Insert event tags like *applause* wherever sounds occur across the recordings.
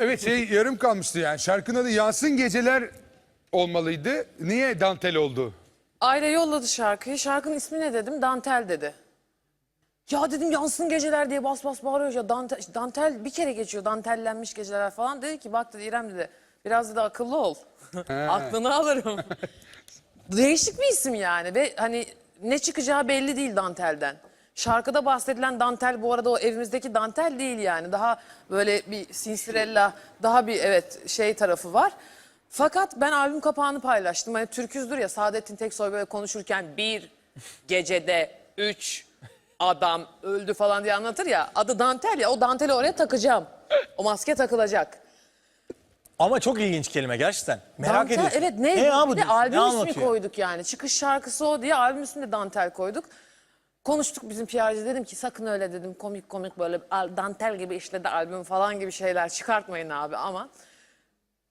Evet şey yarım kalmıştı yani. Şarkının adı Yansın Geceler olmalıydı. Niye dantel oldu? Aile yolladı şarkıyı. Şarkının ismi ne dedim? Dantel dedi. Ya dedim yansın geceler diye bas bas bağırıyor ya dantel, dantel bir kere geçiyor dantellenmiş geceler falan dedi ki bak dedi İrem dedi biraz da akıllı ol *laughs* aklını alırım. *laughs* Değişik bir isim yani ve hani ne çıkacağı belli değil dantelden. Şarkıda bahsedilen dantel bu arada o evimizdeki dantel değil yani daha böyle bir sinsirella daha bir evet şey tarafı var. Fakat ben albüm kapağını paylaştım. Hani türküzdür ya Saadettin Teksoy böyle konuşurken bir gecede üç adam öldü falan diye anlatır ya. Adı dantel ya o danteli oraya takacağım. O maske takılacak. Ama çok ilginç kelime gerçekten. Merak dantel, ediyorsun. Evet ne, ya bu bir de albüm ne ismi anlatıyor? koyduk yani. Çıkış şarkısı o diye albüm ismini dantel koyduk. Konuştuk bizim PR'cı dedim ki sakın öyle dedim komik komik böyle dantel gibi işledi albüm falan gibi şeyler çıkartmayın abi ama.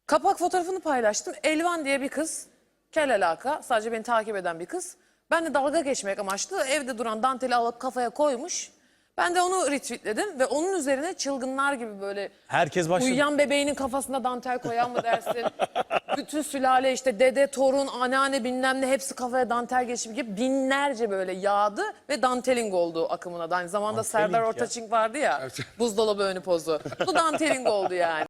Kapak fotoğrafını paylaştım. Elvan diye bir kız. Kel alaka. Sadece beni takip eden bir kız. Ben de dalga geçmek amaçlı evde duran danteli alıp kafaya koymuş. Ben de onu retweetledim ve onun üzerine çılgınlar gibi böyle Herkes başladı. Uyuyan bebeğinin kafasına dantel koyan mı dersin? *laughs* Bütün sülale işte dede, torun, anneanne bilmem ne hepsi kafaya dantel geçip gibi binlerce böyle yağdı ve danteling oldu akımına da. Aynı zamanda Serdar ya. Ortaçgil vardı ya buzdolabı önü pozu. Bu danteling oldu yani.